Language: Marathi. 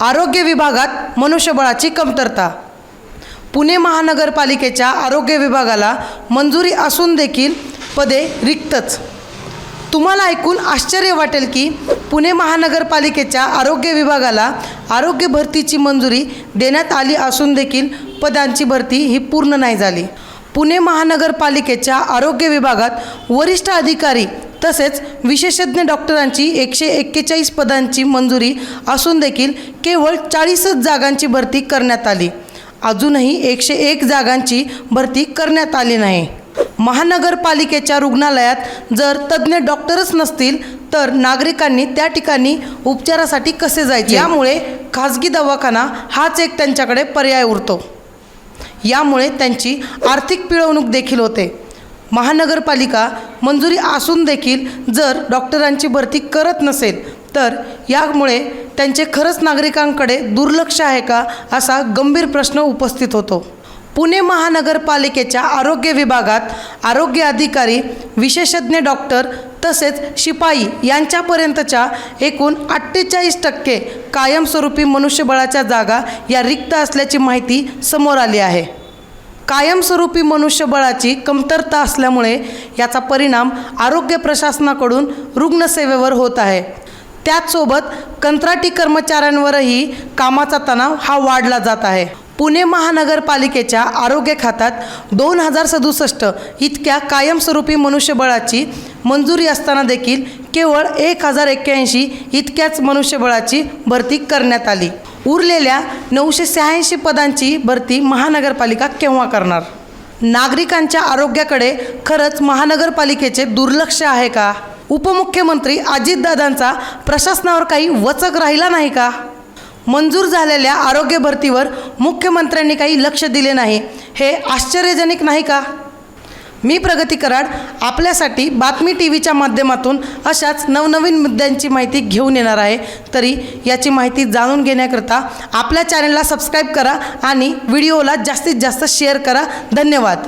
आरोग्य विभागात मनुष्यबळाची कमतरता. पुणे महानगरपालिकेच्या आरोग्य विभागाला मंजुरी असून देखील पदे रिक्तच. तुम्हाला ऐकून आश्चर्य वाटेल की पुणे महानगरपालिकेच्या आरोग्य विभागाला आरोग्य भरतीची मंजुरी देण्यात आली असून देखील पदांची भरती ही पूर्ण नाही झाली. पुणे महानगरपालिकेच्या आरोग्य विभागात वरिष्ठ अधिकारी तसेच विशेषज्ञ डॉक्टरांची एकशे एक्केचाळीस पदांची मंजुरी असून देखील केवळ चाळीसच जागांची भरती करण्यात आली. अजूनही एकशे एक जागांची भरती करण्यात आली नाही. महानगरपालिकेच्या रुग्णालयात जर तज्ज्ञ डॉक्टरच नसतील तर नागरिकांनी त्या ठिकाणी उपचारासाठी कसे जायचे? यामुळे खाजगी दवाखाना हाच एक त्यांच्याकडे पर्याय उरतो. यामुळे त्यांची आर्थिक पिळवणूक देखील होते. महानगरपालिका मंजुरी असून देखील जर डॉक्टरांची भरती करत नसेल तर यामुळे त्यांचे खरंच नागरिकांकडे दुर्लक्ष आहे का असा गंभीर प्रश्न उपस्थित होतो. पुणे महानगरपालिकेच्या आरोग्य विभागात आरोग्य अधिकारी विशेषज्ञ डॉक्टर तसेच शिपाई यांच्यापर्यंतच्या एकूण अठ्ठेचाळीस टक्के कायमस्वरूपी मनुष्यबळाच्या जागा या रिक्त असल्याची माहिती समोर आली आहे. कायमस्वरूपी मनुष्यबळाची कमतरता असल्यामुळे याचा परिणाम आरोग्य प्रशासनाकडून रुग्णसेवेवर होत आहे. त्याचसोबत कंत्राटी कर्मचाऱ्यांवरही कामाचा तणाव हा वाढला जात आहे. पुणे महानगरपालिकेच्या आरोग्य खात्यात दोन हजार सदुसष्ट इतक्या कायमस्वरूपी मनुष्यबळाची मंजुरी असताना देखील केवळ एक हजार एक्क्याऐंशी इतक्याच मनुष्यबळाची भरती करण्यात आली. उरलेल्या नऊशे शहाऐंशी पदांची भरती महानगरपालिका केव्हा करणार? नागरिकांच्या आरोग्याकडे खरंच महानगरपालिकेचे दुर्लक्ष आहे का? उपमुख्यमंत्री अजितदादांचा प्रशासनावर काही वचक राहिला नाही का? मंजूर झालेल्या आरोग्य भरतीवर मुख्यमंत्र्यांनी काही लक्ष दिले नाही. हे आश्चर्यजनक नाही का? मी प्रगती कराड आपल्यासाठी बातमी टी व्हीच्या माध्यमातून अशाच नवनवीन मुद्द्यांची माहिती घेऊन येणार आहे. तरी याची माहिती जाणून घेण्याकरता आपल्या चॅनलला सबस्क्राईब करा आणि व्हिडिओला जास्तीत जास्त शेअर करा. धन्यवाद.